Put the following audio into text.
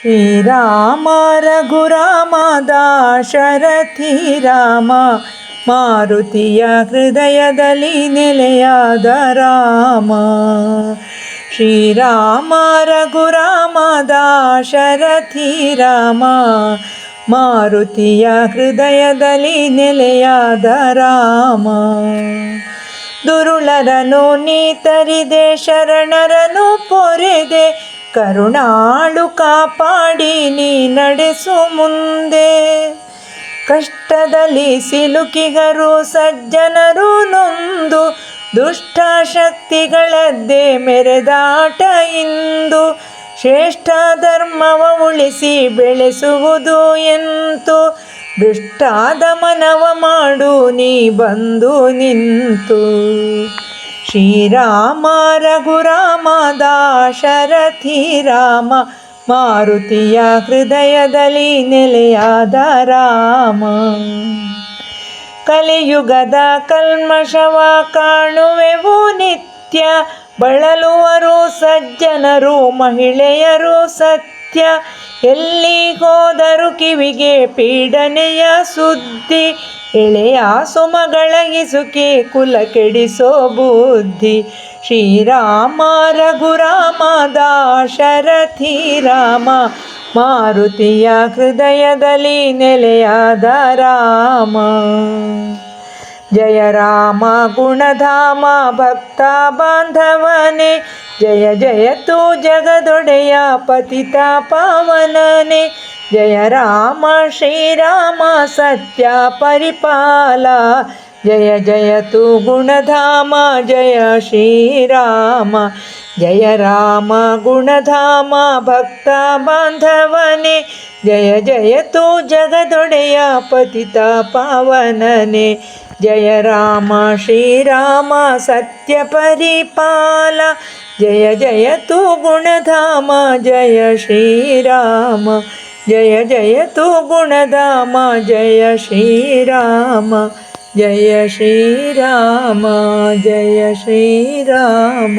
ಶ್ರೀರಾಮ ರಘುರಾಮ ದಾಶರಥಿ ರಾಮ ಮಾರುತಿಯ ಹೃದಯದಲ್ಲಿ ನೆಲೆಯಾದ ರಾಮ. ಶ್ರೀರಾಮ ರಘುರಾಮ ದಾಶರಥಿ ರಾಮ ಮಾರುತಿಯ ಹೃದಯದಲ್ಲಿ ನೆಲೆಯಾದ ರಾಮ. ದುರುಳರನು ನೀತರಿದೆ ಶರಣರನು ಪೊರೆದೆ ಕರುಣಾಳು ಕಾಪಾಡಿ ನೀ ನಡೆಸು ಮುಂದೆ. ಕಷ್ಟದಲ್ಲಿ ಸಿಲುಕಿಗರು ಸಜ್ಜನರು ನೊಂದು ದುಷ್ಟ ಶಕ್ತಿಗಳದ್ದೇ ಮೆರೆದಾಟ ಇಂದು. ಶ್ರೇಷ್ಠ ಧರ್ಮವ ಉಳಿಸಿ ಬೆಳೆಸುವುದು ಎಂತು? ದುಷ್ಟಾದ ಮನವ ಮಾಡು ನೀ ಬಂದು ನಿಂತು. ಶ್ರೀರಾಮ ರಘುರಾಮ ದಾಶರಥಿ ರಾಮ, ಮಾರುತಿಯ ಹೃದಯದಲ್ಲಿ ನೆಲೆಯಾದ ರಾಮ. ಕಲಿಯುಗದ ಕಲ್ಮಶವ ಕಾಣುವೆವು ನಿತ್ಯ, ಬಳಲುವರು ಸಜ್ಜನರು, ಮಹಿಳೆಯರು ಸತ್ಯ. ಎಲ್ಲಿ ಹೋದರು ಕಿವಿಗೆ ಪೀಡನೆಯ ಸುದ್ದಿ ಎಳೆಯ ಸುಮಗಳಗಿಸುಕೆ ಕುಲ ಕೆಡಿಸೋ ಬುದ್ಧಿ. ಶ್ರೀರಾಮ ರಘುರಾಮ ದಾಶರಥಿ ರಾಮ, ಮಾರುತಿಯ ಹೃದಯದಲ್ಲಿ ನೆಲೆಯಾದ ರಾಮ. ಜಯ ರಾಮ ಗುಣಧಾಮ ಭಕ್ತ ಬಾಂಧವನೇ, ಜಯ ಜಯ ತು ಜಗದೊಡೆಯ ಪತಿತ ಪಾವನನೆ. ಜಯ ರಾಮ ಶ್ರೀರಾಮ ಸತ್ಯ ಪರಿಪಾಲ ಜಯ ಜಯತು ಗುಣಧಾಮ ಜಯ ಶ್ರೀರಾಮ ಜಯ ರಾಮ ಗುಣಧಾಮ ಭಕ್ತ ಬಾಂಧವನೆ ಜಯ ಜಯತು ಜಗದೊಡೆಯ ಪತಿತ ಪಾವನನೆ ಜಯ ರಾಮ ಶ್ರೀರಾಮ ಸತ್ಯ ಪರಿಪಾಲ ಜಯ ಜಯತು ಗುಣಧಾಮ ಜಯ ಶ್ರೀರಾಮ ಜಯ ಜಯತು ಗುಣಧಾಮ ಜಯ ಶ್ರೀರಾಮ ಜಯ ಶ್ರೀರಾಮ ಜಯ ಶ್ರೀರಾಮ